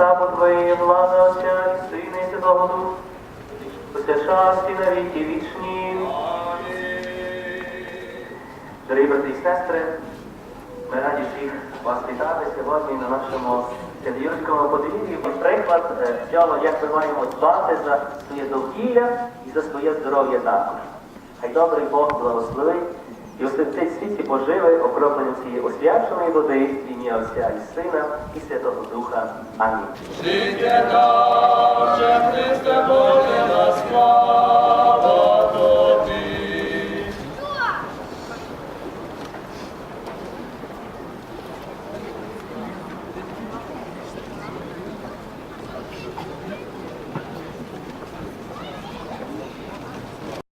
рабу Твоєї влади Отця і Сина і Святого Духа, час і на віки вічні. Дорогі брати і сестри, ми раді всіх вас вітати сьогодні на нашому Юрському подвір'ї. Приклад е, цього, як ми маємо дбати за своє довкілля і за своє здоров'я також. Хай добрий Бог благословить і освятить світі пожили, окропленням цієї освяченої води і ім'я Отця і Сина і Святого Духа. Амінь.